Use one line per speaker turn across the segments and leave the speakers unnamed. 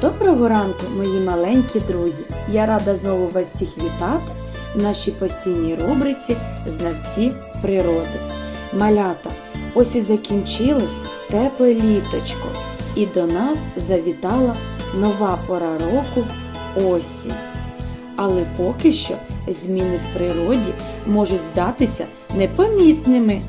Доброго ранку, мої маленькі друзі! Я рада знову вас всіх вітати в нашій постійній рубриці Знавці природи. Малята, ось і закінчилось тепле літочко, і до нас завітала нова пора року осінь. Але поки що зміни в природі можуть здатися непомітними.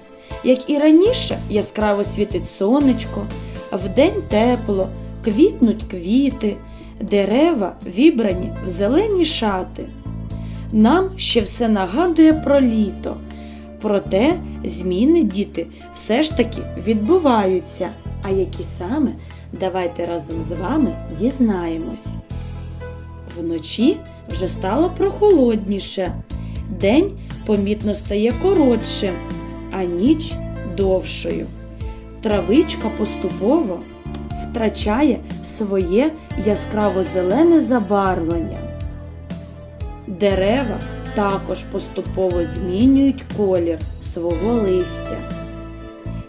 Як і раніше яскраво світить сонечко, вдень тепло, квітнуть квіти, дерева вібрані в зелені шати. Нам ще все нагадує про літо. Проте зміни діти все ж таки відбуваються. А які саме, давайте разом з вами дізнаємось. Вночі вже стало прохолодніше. День помітно стає коротшим, а ніч довшою. Травичка поступово втрачає своє яскраво зелене забарвлення. Дерева також поступово змінюють колір свого листя,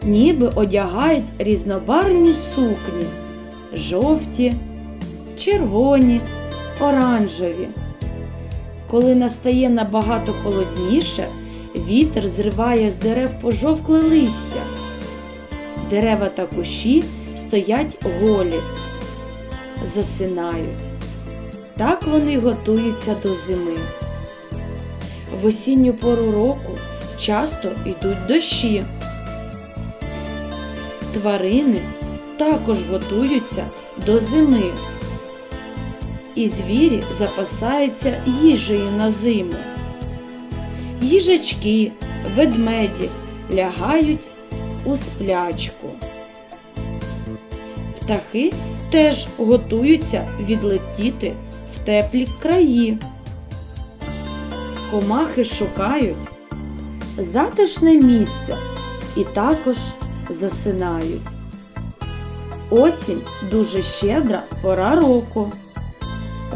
ніби одягають різнобарвні сукні жовті, червоні, оранжеві. Коли настає набагато холодніше, вітер зриває з дерев пожовкле листя. Дерева та кущі стоять голі, засинають. Так вони готуються до зими. В осінню пору року часто йдуть дощі. Тварини також готуються до зими. І звірі запасаються їжею на зиму. Їжачки, ведмеді лягають у сплячку. Птахи теж готуються відлетіти в теплі краї. Комахи шукають затишне місце і також засинають. Осінь дуже щедра пора року.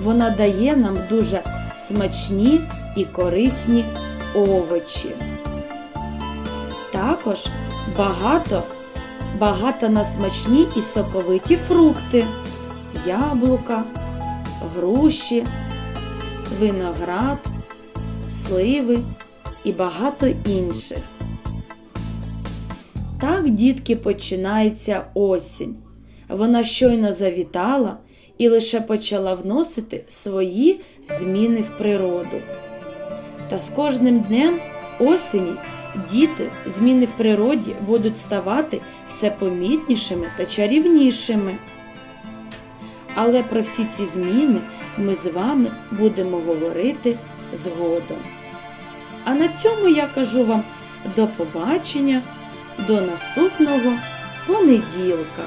Вона дає нам дуже смачні і корисні овочі. Також багато, багато на смачні і соковиті фрукти, яблука, груші, виноград, сливи і багато інших. Так, дітки, починається осінь. Вона щойно завітала і лише почала вносити свої зміни в природу. Та з кожним днем осені діти зміни в природі будуть ставати все помітнішими та чарівнішими. Але про всі ці зміни ми з вами будемо говорити згодом. А на цьому я кажу вам до побачення, до наступного понеділка.